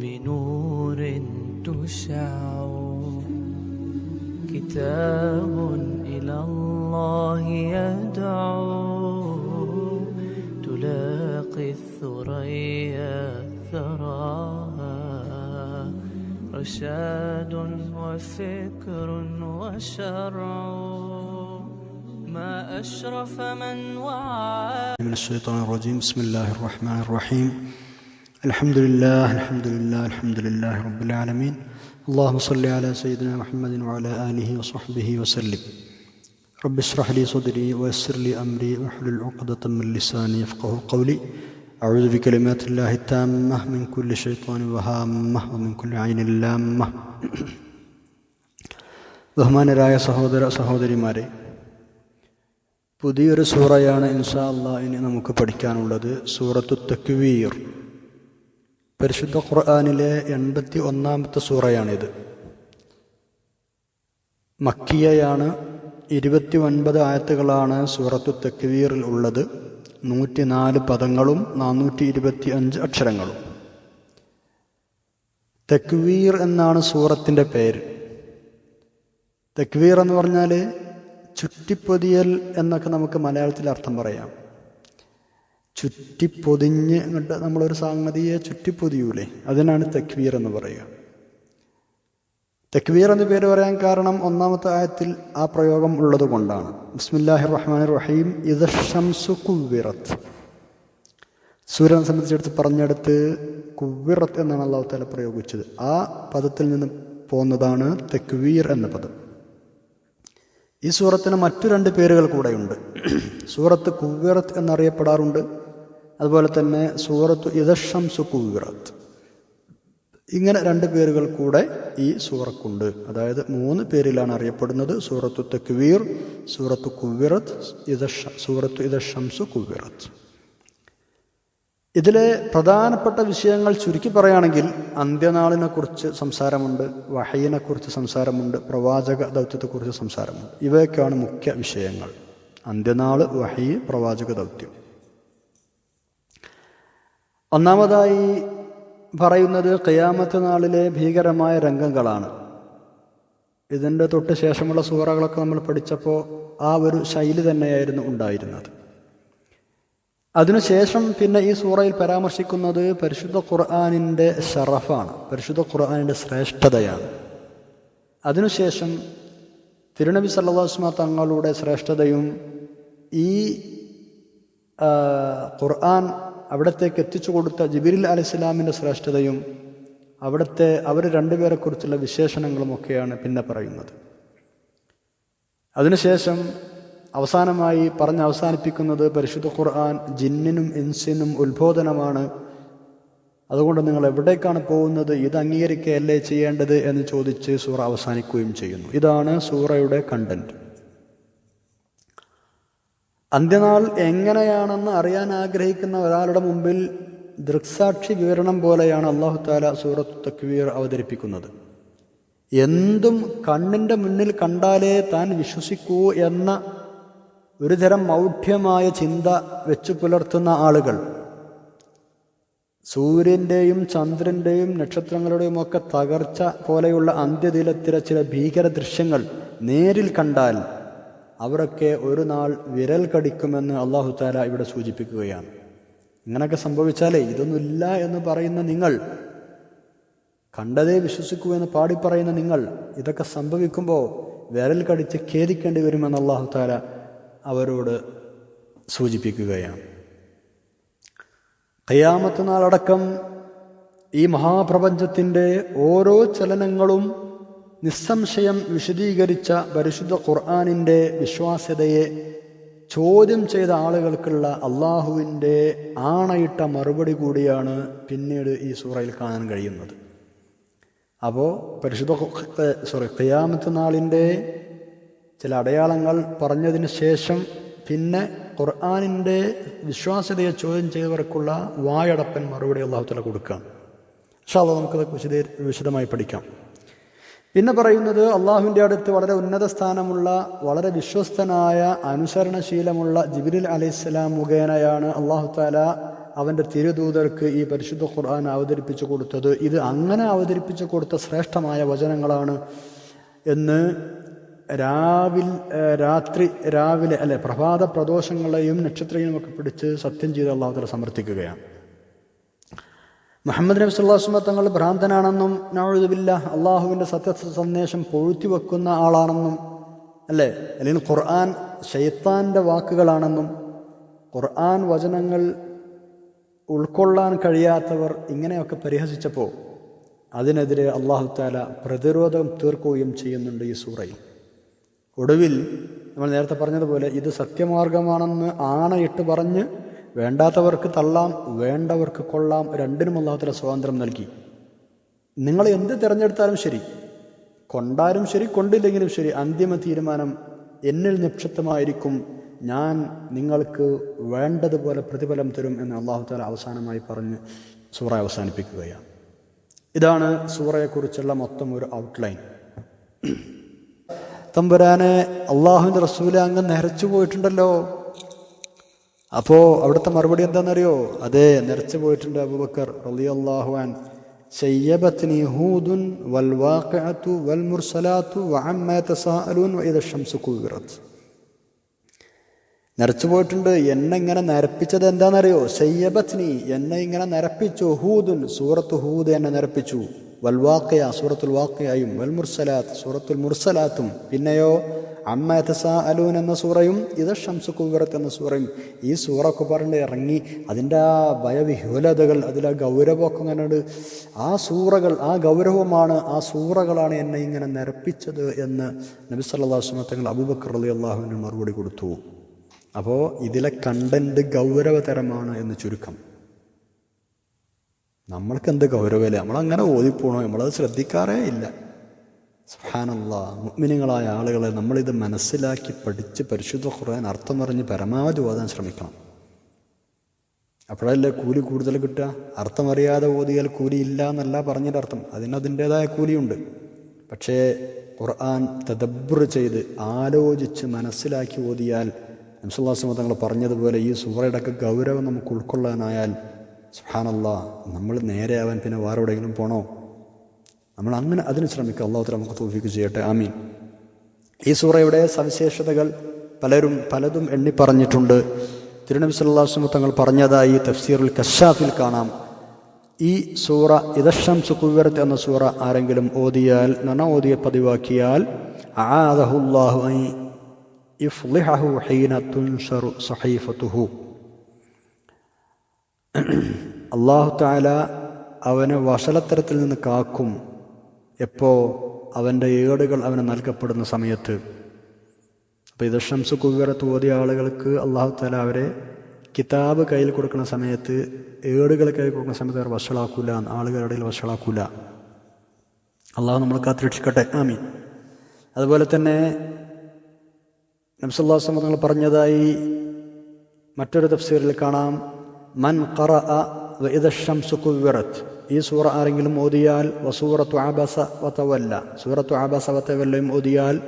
بنور تشع كتاب إلى الله يدعو. تلاقي الثريا ثراها. رشاد وفكر وشرع. ما أشرف من وعى. من الشيطان الرجيم. بسم الله الرحمن الرحيم. الحمد لله الحمد لله الحمد لله رب العالمين اللهم صل على سيدنا محمد وعلى آله وصحبه وسلم رب اشرح لي صدري ويسر لي أمري واحلل عقدة من لساني يفقه قولي أعوذ بكلمات الله التامة من كل شيطان وهامة ومن كل عين لامة ബഹുമാനരായ സഹോദര സഹോദരിമാരെ പുതിയൊരു സൂറയാണ് ഇൻഷാ അള്ളാ ഇനി നമുക്ക് പഠിക്കാനുള്ളത് സൂറത്തു തക്വീർ പരിശുദ്ധ ഖുർആാനിലെ എൺപത്തി ഒന്നാമത്തെ സൂറയാണിത്. മക്കിയയാണ് ഇരുപത്തി ഒൻപത് ആയത്തുകളാണ് സൂറത്തു തെക്കുവീറിൽ ഉള്ളത്. നൂറ്റിനാല് പദങ്ങളും നാനൂറ്റി ഇരുപത്തി അഞ്ച് അക്ഷരങ്ങളും. തക്വീർ എന്നാണ് സൂറത്തിന്റെ പേര്. തക്വീർ എന്ന് പറഞ്ഞാൽ ചുറ്റിപ്പൊതിയൽ എന്നൊക്കെ നമുക്ക് മലയാളത്തിൽ അർത്ഥം പറയാം. ചുറ്റിപ്പൊതിഞ്ഞ് അങ്ങോട്ട് നമ്മളൊരു സംഗതിയെ ചുറ്റിപ്പൊതിയൂലേ? അതിനാണ് തക്വീർ എന്ന് പറയുക. തക്വീർ എന്ന് പേര് പറയാൻ കാരണം ഒന്നാമത്തെ ആയത്തിൽ ആ പ്രയോഗം ഉള്ളത് കൊണ്ടാണ്. ബിസ്മില്ലാഹി റഹ്മാൻ റഹീം ഇത് ഷംസു കുവ്വിറത്ത് സൂര്യനെ സംബന്ധിച്ചെടുത്ത് പറഞ്ഞെടുത്ത് കുവ്വിറത്ത് എന്നാണ് അള്ളാഹു താല പ്രയോഗിച്ചത്. ആ പദത്തിൽ നിന്ന് പോകുന്നതാണ് തെക്വീർ എന്ന പദം. ഈ സൂറത്തിന് മറ്റു രണ്ട് പേരുകൾ കൂടെയുണ്ട്. സൂറത്ത് കുവ്വിറത്ത് എന്നറിയപ്പെടാറുണ്ട്. അതുപോലെ തന്നെ സൂറത്ത് ഇദഷംസു കുവിറത്ത് ഇങ്ങനെ രണ്ട് പേരുകൾ കൂടെ ഈ സൂറക്കുണ്ട്. അതായത് മൂന്ന് പേരിലാണ് അറിയപ്പെടുന്നത്. സൂറത്തു തെക്വീർ സൂറത്ത് കുവിറത്ത് ഇദഷ സൂറത്ത് ഇദഷംസു കുവിറത്ത് ഇതിലെ പ്രധാനപ്പെട്ട വിഷയങ്ങൾ ചുരുക്കി പറയുകയാണെങ്കിൽ അന്ത്യനാളിനെ കുറിച്ച് സംസാരമുണ്ട് വഹയിനെക്കുറിച്ച് സംസാരമുണ്ട് പ്രവാചക ദൗത്യത്തെക്കുറിച്ച് സംസാരമുണ്ട്. ഇവയൊക്കെയാണ് മുഖ്യ വിഷയങ്ങൾ. അന്ത്യനാൾ വഹയി പ്രവാചക ദൗത്യം. ഒന്നാമതായി പറയുന്നത് കയാമത്ത് നാളിലെ ഭീകരമായ രംഗങ്ങളാണ്. ഇതിന്റെ തൊട്ട് ശേഷമുള്ള സൂറകളൊക്കെ നമ്മൾ പഠിച്ചപ്പോൾ ആ ഒരു ശൈലി തന്നെയായിരുന്നു ഉണ്ടായിരുന്നത്. അതിനുശേഷം പിന്നെ ഈ സൂറയിൽ പരാമർശിക്കുന്നത് പരിശുദ്ധ ഖുർആാനിന്റെ ഷറഫാണ് പരിശുദ്ധ ഖുർആാനിന്റെ ശ്രേഷ്ഠതയാണ്. അതിനുശേഷം തിരുനബി സല്ലാസ്മ തങ്ങളുടെ ശ്രേഷ്ഠതയും ഈ ഖുർആൻ അവിടത്തേക്ക് എത്തിച്ചു കൊടുത്ത ജിബിരിൽ അലി ഇസ്ലാമിന്റെ ശ്രേഷ്ഠതയും അവിടുത്തെ അവർ രണ്ടുപേരെക്കുറിച്ചുള്ള വിശേഷണങ്ങളുമൊക്കെയാണ് പിന്നെ പറയുന്നത്. അതിനുശേഷം അവസാനമായി പറഞ്ഞ് അവസാനിപ്പിക്കുന്നത് പരിശുദ്ധ ഖുർആൻ ജിന്നിനും ഇൻസിനും ഉത്ബോധനമാണ്. അതുകൊണ്ട് നിങ്ങൾ എവിടേക്കാണ് പോകുന്നത് ഇത് അംഗീകരിക്കുകയല്ലേ ചെയ്യേണ്ടത് എന്ന് ചോദിച്ച് സൂറ അവസാനിക്കുകയും ചെയ്യുന്നു. ഇതാണ് സൂറയുടെ കണ്ടന്റ് അന്ത്യനാൾ എങ്ങനെയാണെന്ന് അറിയാൻ ആഗ്രഹിക്കുന്ന ഒരാളുടെ മുമ്പിൽ ദൃക്സാക്ഷി വിവരണം പോലെയാണ് അള്ളാഹു താല സൂറത്ത് തക്വീർ അവതരിപ്പിക്കുന്നത്. എന്തും കണ്ണിന്റെ മുന്നിൽ കണ്ടാലേ താൻ വിശ്വസിക്കൂ എന്ന ഒരുതരം മൗഢ്യമായ ചിന്ത വെച്ചു പുലർത്തുന്ന ആളുകൾ. സൂര്യന്റെയും ചന്ദ്രന്റെയും നക്ഷത്രങ്ങളുടെയും ഒക്കെ തകർച്ച പോലെയുള്ള അന്ത്യദിലത്തിലെ ചില ഭീകര ദൃശ്യങ്ങൾ നേരിൽ കണ്ടാൽ അവരൊക്കെ ഒരു നാൾ വിരൽ കടിക്കുമെന്ന് അള്ളാഹു താല ഇവിടെ സൂചിപ്പിക്കുകയാണ്. ഇങ്ങനെയൊക്കെ സംഭവിച്ചാലേ ഇതൊന്നുമില്ല എന്ന് പറയുന്ന നിങ്ങൾ കണ്ടതേ വിശ്വസിക്കൂ എന്ന് പാടിപ്പറയുന്ന നിങ്ങൾ ഇതൊക്കെ സംഭവിക്കുമ്പോൾ വിരൽ കടിച്ച് ഖേദിക്കേണ്ടി വരുമെന്ന് അള്ളാഹു താല അവരോട് സൂചിപ്പിക്കുകയാണ്. കയ്യാമത്ത് നാളടക്കം ഈ മഹാപ്രപഞ്ചത്തിന്റെ ഓരോ ചലനങ്ങളും നിസ്സംശയം വിശദീകരിച്ച പരിശുദ്ധ ഖുർആാനിന്റെ വിശ്വാസ്യതയെ ചോദ്യം ചെയ്ത ആളുകൾക്കുള്ള അള്ളാഹുവിന്റെ ആണയിട്ട മറുപടി കൂടിയാണ് പിന്നീട് ഈ സൂറയിൽ കാണാൻ കഴിയുന്നത്. അപ്പോൾ പരിശുദ്ധ സോറി ഖിയാമത്ത് നാളിന്റെ ചില അടയാളങ്ങൾ പറഞ്ഞതിന് ശേഷം പിന്നെ ഖുർആാനിന്റെ വിശ്വാസ്യതയെ ചോദ്യം ചെയ്തവർക്കുള്ള വായടപ്പൻ മറുപടി അള്ളാഹുത്തല കൊടുക്കുക പക്ഷേ അത് നമുക്കത് വിശദ വിശദമായി പഠിക്കാം. പിന്നെ പറയുന്നത് അള്ളാഹുവിന്റെ അടുത്ത് വളരെ ഉന്നത സ്ഥാനമുള്ള വളരെ വിശ്വസ്തനായ അനുസരണശീലമുള്ള ജിബിരിൽ അലൈഹിസ്സലാം മുഖേനയാണ് അള്ളാഹു താല അവന്റെ തിരുദൂതർക്ക് ഈ പരിശുദ്ധ ഖുർആൻ അവതരിപ്പിച്ചു കൊടുത്തത്. ഇത് അങ്ങനെ അവതരിപ്പിച്ചു കൊടുത്ത ശ്രേഷ്ഠമായ വചനങ്ങളാണ് എന്ന് രാവിൽ രാത്രി രാവിലെ അല്ലെ പ്രഭാത പ്രദോഷങ്ങളെയും നക്ഷത്രങ്ങളെയും ഒക്കെ പിടിച്ച് സത്യം ചെയ്ത് അള്ളാഹുത്തല സമർത്ഥിക്കുകയാണ്. മുഹമ്മദ് നബി സുല്ലാസ്മ തങ്ങൾ ഭ്രാന്തനാണെന്നും നഴുതുമില്ല അള്ളാഹുവിന്റെ സത്യ സന്ദേശം പൊഴുത്തി വെക്കുന്ന ആളാണെന്നും അല്ലേ? അല്ലെങ്കിൽ ഖുർആൻ ഷെയ്ത്താന്റെ വാക്കുകളാണെന്നും ഖുർആൻ വചനങ്ങൾ ഉൾക്കൊള്ളാൻ കഴിയാത്തവർ ഇങ്ങനെയൊക്കെ പരിഹസിച്ചപ്പോൾ അതിനെതിരെ അള്ളാഹു താല പ്രതിരോധം തീർക്കുകയും ചെയ്യുന്നുണ്ട് ഈ സൂറയിൽ. ഒടുവിൽ നമ്മൾ നേരത്തെ പറഞ്ഞതുപോലെ ഇത് സത്യമാർഗമാണെന്ന് ആണയിട്ട് പറഞ്ഞ് വേണ്ടാത്തവർക്ക് തള്ളാം വേണ്ടവർക്ക് കൊള്ളാം രണ്ടിനും അള്ളാഹുത്തല സ്വാതന്ത്ര്യം നൽകി. നിങ്ങൾ എന്ത് തിരഞ്ഞെടുത്താലും ശരി കൊണ്ടാലും ശരി കൊണ്ടില്ലെങ്കിലും ശരി അന്തിമ തീരുമാനം എന്നിൽ നിക്ഷിപ്തമായിരിക്കും. ഞാൻ നിങ്ങൾക്ക് വേണ്ടതുപോലെ പ്രതിഫലം തരും എന്ന് അള്ളാഹു താല അവസാനമായി പറഞ്ഞ് സൂറ അവസാനിപ്പിക്കുകയാണ്. ഇതാണ് സൂറയെക്കുറിച്ചുള്ള മൊത്തം ഒരു ഔട്ട്ലൈൻ തമ്പുരാനെ അള്ളാഹുവിന്റെ റസൂല അങ്ങ് നിരച്ചു പോയിട്ടുണ്ടല്ലോ. അപ്പോ അവിടുത്തെ മറുപടി എന്താണെന്നറിയോ അതെ നിറച്ചു പോയിട്ടുണ്ട് അബുബക്കർ റലി മുർസലാത്തു വഅമ്മ യതസാഅലൂൻ നിരച്ചു പോയിട്ടുണ്ട്. എന്നെ ഇങ്ങനെ നരപ്പിച്ചത് എന്താണെന്നറിയോ സയ്യബത്നി എന്നെ ഇങ്ങനെ നരപ്പിച്ചു. ഹൂദുൻ സൂറത്ത് ഹൂദ് എന്നെ നരപ്പിച്ചു. വൽവാക്കയ സൂറത്തുൽ വാക്കയായും വൽ മുർസലാത്ത് സൂറത്തുൽ മുർസലാത്തും. പിന്നെയോ അമ്മ എത്തസാ അലൂൻ എന്ന സൂറയും ഇത് ഷംസു കുവിറത്ത് എന്ന സൂറയും. ഈ സൂറൊക്കെ പറഞ്ഞ് ഇറങ്ങി അതിന്റെ ആ ഭയവിഹുലതകൾ അതിലെ ഗൗരവമൊക്കെ അങ്ങനെ ആ സൂറകൾ ആ ഗൗരവമാണ് ആ സൂറകളാണ് എന്നെ ഇങ്ങനെ നിരപ്പിച്ചത് എന്ന് നബി വസല്ലം തങ്ങൾ അബൂബക്കർ അലി അള്ളാഹുവിന് മറുപടി കൊടുത്തു. അപ്പോൾ ഇതിലെ കണ്ടന്റ് ഗൗരവതരമാണ് എന്ന് ചുരുക്കം. നമ്മൾക്ക് എന്ത് ഗൗരവമില്ല? നമ്മളങ്ങനെ ഓതിപ്പോണോ? നമ്മളത് ശ്രദ്ധിക്കാറേ ഇല്ല. സുഹാനല്ല മുഗ്മിനികളായ ആളുകളെ നമ്മളിത് മനസ്സിലാക്കി പഠിച്ച് പരിശുദ്ധ ഖുർആൻ അർത്ഥം പറഞ്ഞ് പരമാവധി ഓതാൻ ശ്രമിക്കണം. അപ്പോഴല്ലേ കൂലി കൂടുതൽ കിട്ടുക? അർത്ഥമറിയാതെ ഓതിയാൽ കൂലി ഇല്ല എന്നല്ല പറഞ്ഞതിന്റെ അർത്ഥം അതിന് അതിന്റെതായ കൂലിയുണ്ട്. പക്ഷേ ഖുർആൻ തദബ്ബർ ചെയ്ത് ആലോചിച്ച് മനസ്സിലാക്കി ഓതിയാൽ നംസുല്ലാസ്മ തങ്ങൾ പറഞ്ഞതുപോലെ ഈ സൂറയുടെയൊക്കെ ഗൗരവം നമുക്ക് ഉൾക്കൊള്ളാനായാൽ സുഹാനല്ല നമ്മൾ നേരെ ആവാൻ പിന്നെ വേറെ എവിടെയെങ്കിലും പോണോ? നമ്മൾ അങ്ങനെ അതിന് ശ്രമിക്കുക. അള്ളാഹുത്തല നമുക്ക് തോഫിക്ക് ചെയ്യട്ടെ. ആമീൻ. ഈ സൂറയുടെ സവിശേഷതകൾ പലരും പലതും എണ്ണി പറഞ്ഞിട്ടുണ്ട്. തിരുനബി സല്ലാസ്മ തങ്ങൾ പറഞ്ഞതായി തഫ്സീറുൽ കഷാഫിൽ കാണാം. ഈ സൂറ ഇദഷം സുക്കുവരത്ത് എന്ന സൂറ ആരെങ്കിലും ഓതിയാൽ നന ഓതിയ പതിവാക്കിയാൽ ആദഹുല്ലാഹു സഹീഫത്തുഹു. അള്ളാഹു താല അവനെ വഷളത്തരത്തിൽ നിന്ന് കാക്കും. എപ്പോൾ അവന്റെ ഏടുകൾ അവന് നൽകപ്പെടുന്ന സമയത്ത്. അപ്പോൾ ഇത് ഷംസ് കുവറത്ത് തോതിയ ആളുകൾക്ക് അള്ളാഹു താല അവരെ കിതാബ് കയ്യിൽ കൊടുക്കുന്ന സമയത്ത് ഏടുകൾ കയ്യിൽ കൊടുക്കുന്ന സമയത്ത് അവർ വഷളാക്കൂല ആളുകളുടെ ഇടയിൽ വഷളാക്കൂല. അള്ളാഹു നമ്മൾ കാത്തിരക്ഷിക്കട്ടെ. ആമി അതുപോലെ തന്നെ നബ്സല്ലാസ് തങ്ങൾ പറഞ്ഞതായി മറ്റൊരു തഫ്സീറിൽ കാണാം. മൻ ഖറ ഷംസു കുവിറത്ത് ഈ സൂറ ആരെങ്കിലും ഓതിയാൽ വസൂറത്തു ആബസ വതവല്ല സൂറത്തു ആബസ വതവല്ലയും ഓതിയാൽ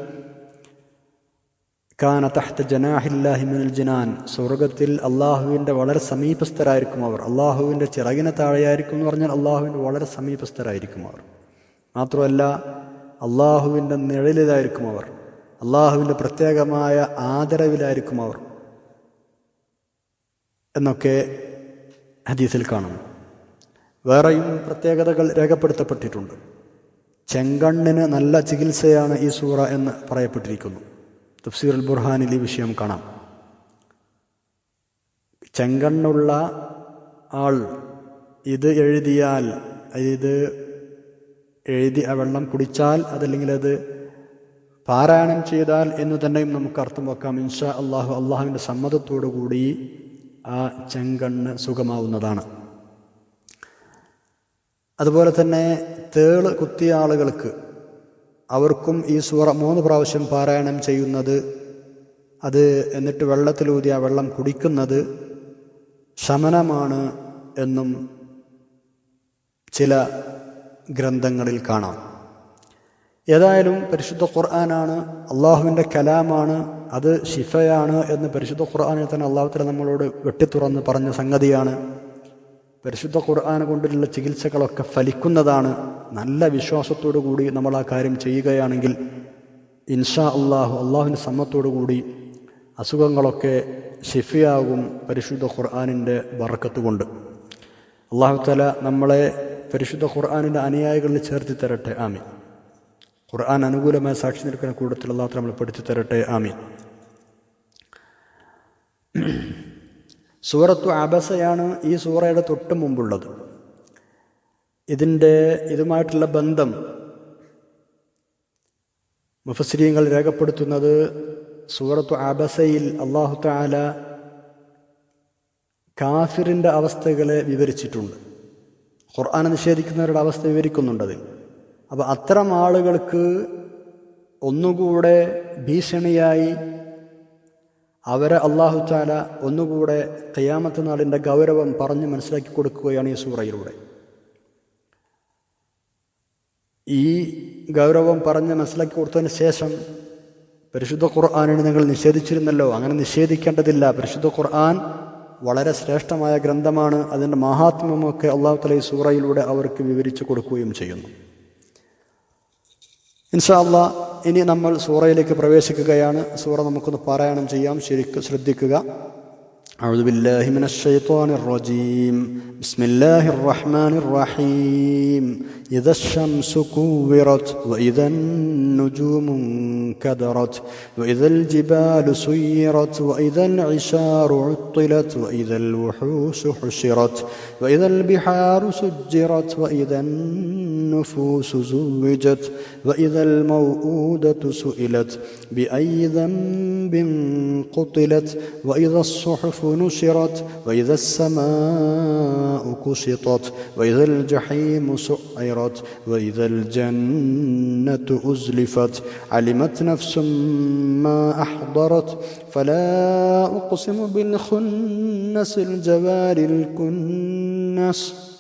കാന തഹ്ത ജനാഹില്ലാഹി മിനൽ ജിനാൻ. സ്വർഗത്തിൽ അള്ളാഹുവിന്റെ വളരെ സമീപസ്ഥരായിരിക്കും അവർ. അള്ളാഹുവിന്റെ ചിറകിന് താഴെയായിരിക്കും എന്ന് പറഞ്ഞാൽ അള്ളാഹുവിന്റെ വളരെ സമീപസ്ഥരായിരിക്കും അവർ. മാത്രമല്ല അള്ളാഹുവിന്റെ നിഴലിലായിരിക്കും അവർ. അള്ളാഹുവിന്റെ പ്രത്യേകമായ ആദരവിലായിരിക്കും അവർ. എന്നൊക്കെ ഹദീസിൽ കാണുന്നു. വേറെയും പ്രത്യേകതകൾ രേഖപ്പെടുത്തപ്പെട്ടിട്ടുണ്ട്. ചെങ്കണ്ണിന് നല്ല ചികിത്സയാണ് ഈ സൂറ എന്ന് പറയപ്പെട്ടിരിക്കുന്നു. തഫ്സീർ അൽ ബുർഹാനിൽ ഈ വിഷയം കാണാം. ചെങ്കണ്ണുള്ള ആൾ ഇത് എഴുതിയാൽ ഇത് എഴുതി ആ വെള്ളം കുടിച്ചാൽ അതല്ലെങ്കിൽ അത് പാരായണം ചെയ്താൽ എന്ന് തന്നെയും നമുക്ക് അർത്ഥം വെക്കാം ഇൻഷാ അള്ളാഹു അള്ളാഹുവിന്റെ സമ്മതത്തോടു കൂടി ആ ചെങ്കണ്ണ് സുഖമാവുന്നതാണ്. അതുപോലെ തന്നെ തേൾ കുത്തിയ ആളുകൾക്ക് അവർക്കും ഈ സൂറ മൂന്ന് പ്രാവശ്യം പാരായണം ചെയ്യുന്നത് അത് എന്നിട്ട് വെള്ളത്തിലൂതി ആ വെള്ളം കുടിക്കുന്നത് ശമനമാണ് എന്നും ചില ഗ്രന്ഥങ്ങളിൽ കാണാം. ഏതായാലും പരിശുദ്ധ ഖുർആനാണ് അള്ളാഹുവിന്റെ കലാമാണ് അത് ഷിഫയാണ് എന്ന് പരിശുദ്ധ ഖുർആാനിൽ തന്നെ അള്ളാഹുത്തല നമ്മളോട് വെട്ടിത്തുറന്ന് പറഞ്ഞ സംഗതിയാണ്. പരിശുദ്ധ ഖുർആൻ കൊണ്ടുള്ള ചികിത്സകളൊക്കെ ഫലിക്കുന്നതാണ്. നല്ല വിശ്വാസത്തോടു കൂടി നമ്മൾ ആ കാര്യം ചെയ്യുകയാണെങ്കിൽ ഇൻഷാ അള്ളാഹു അള്ളാഹുവിന്റെ സമ്മത്തോടു കൂടി അസുഖങ്ങളൊക്കെ ഷിഫിയാകും പരിശുദ്ധ ഖുർആാനിന്റെ വറക്കത്ത് കൊണ്ട് അള്ളാഹു തല നമ്മളെ പരിശുദ്ധ ഖുർആാനിന്റെ അനുയായികളിൽ ചേർത്തി തരട്ടെ ആമി ഖുർആൻ അനുകൂലമായ സാക്ഷി നിൽക്കുന്ന കൂട്ടത്തിൽ അള്ളാഹു നമ്മൾ പഠിച്ചു തരട്ടെ. ആമീൻ. സൂറത്തു അബസയാണ് ഈ സൂറയുടെ തൊട്ട് മുമ്പുള്ളത്. ഇതിന്റെ ഇതുമായിട്ടുള്ള ബന്ധം മുഫസ്രീങ്ങൾ രേഖപ്പെടുത്തുന്നത് സൂറത്തു അബസയിൽ അള്ളാഹു താല കാഫിറിന്റെ അവസ്ഥകളെ വിവരിച്ചിട്ടുണ്ട്. ഖുർആൻ നിഷേധിക്കുന്നവരുടെ അവസ്ഥ വിവരിക്കുന്നുണ്ട് അപ്പോൾ അത്തരം ആളുകൾക്ക് ഒന്നുകൂടെ ഭീഷണിയായി അവരെ അള്ളാഹു ചാല ഒന്നുകൂടെ കയ്യാമത്ത് നാളിന്റെ ഗൗരവം പറഞ്ഞ് മനസ്സിലാക്കി കൊടുക്കുകയാണ് ഈ സൂറയിലൂടെ. ഈ ഗൗരവം പറഞ്ഞ് മനസ്സിലാക്കി കൊടുത്തതിന് ശേഷം പരിശുദ്ധ ഖുർആാനിന് നിങ്ങൾ നിഷേധിച്ചിരുന്നല്ലോ? അങ്ങനെ നിഷേധിക്കേണ്ടതില്ല. പരിശുദ്ധ ഖുർആൻ വളരെ ശ്രേഷ്ഠമായ ഗ്രന്ഥമാണ്. അതിന്റെ മഹാത്മ്യമൊക്കെ അള്ളാഹു തല ഈ സൂറയിലൂടെ അവർക്ക് വിവരിച്ചു കൊടുക്കുകയും ചെയ്യുന്നു. ഇൻഷാ അള്ളാ ഇനി നമ്മൾ സൂറയിലേക്ക് പ്രവേശിക്കുകയാണ് സൂറ നമുക്കൊന്ന് പാരായണം ചെയ്യാം ശരിക്കും ശ്രദ്ധിക്കുക أعوذ بالله من الشيطان الرجيم بسم الله الرحمن الرحيم إذا الشمس كورت وإذا النجوم انكدرت وإذا الجبال سيرت وإذا العشار عطلت وإذا الوحوش حشرت وإذا البحار سجرت وإذا النفوس زوجت وإذا الموءودة سئلت بأي ذنب قتلت وإذا الصحف نشرت وإذا السماء كشطت وإذا الجحيم سعرت وإذا الجنة أزلفت علمت نفس ما أحضرت فلا أقسم بالخنس الجوار الكنس.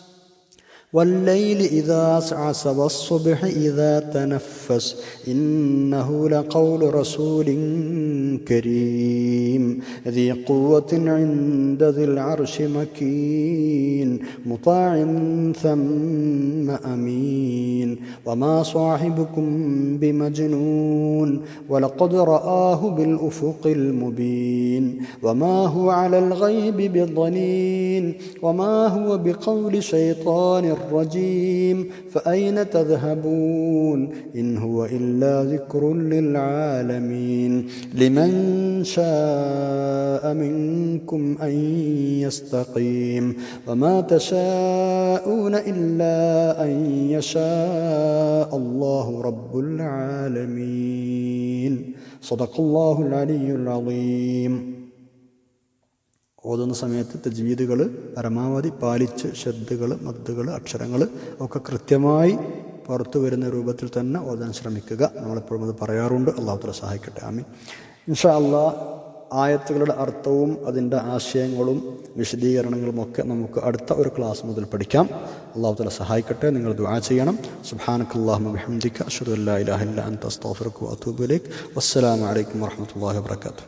والليل إذا عسعس والصبح إذا تنفس إنه لقول رسول كريم. ذي قوة عند ذي العرش مكين مطاع ثم أمين. وما صاحبكم بمجنون ولقد رآه بالأفق المبين. وما هو على الغيب بضنين وما هو بقول شيطان الرجيم فأين تذهبون؟ إن هو إلا ذكر للعالمين. لمن شاء منكم أن يستقيم وما تشاءون إلا أن يشاء الله رب العالمين. صدق الله العلي العظيم. ഓതുന്ന സമയത്ത് തജ്വീദുകൾ പരമാവധി പാലിച്ച് ശബ്ദുകൾ മദ്ദുകൾ അക്ഷരങ്ങൾ ഒക്കെ കൃത്യമായി പുറത്തു വരുന്ന രൂപത്തിൽ തന്നെ ഓതാൻ ശ്രമിക്കുക. നമ്മളെപ്പോഴും അത് പറയാറുണ്ട്. അള്ളാഹുത്തല സഹായിക്കട്ടെ. ആമി ഇൻഷാ അള്ളാ ആയത്തുകളുടെ അർത്ഥവും അതിന്റെ ആശയങ്ങളും വിശദീകരണങ്ങളും ഒക്കെ നമുക്ക് അടുത്ത ഒരു ക്ലാസ് മുതൽ പഠിക്കാം. അള്ളാഹു തല സഹായിക്കട്ടെ. നിങ്ങൾ ദുആ ചെയ്യണം. ഇലാഹ ഇല്ല അൻത. അസ്തഗ്ഫിറുക വഅതൂബു ഇലൈക്.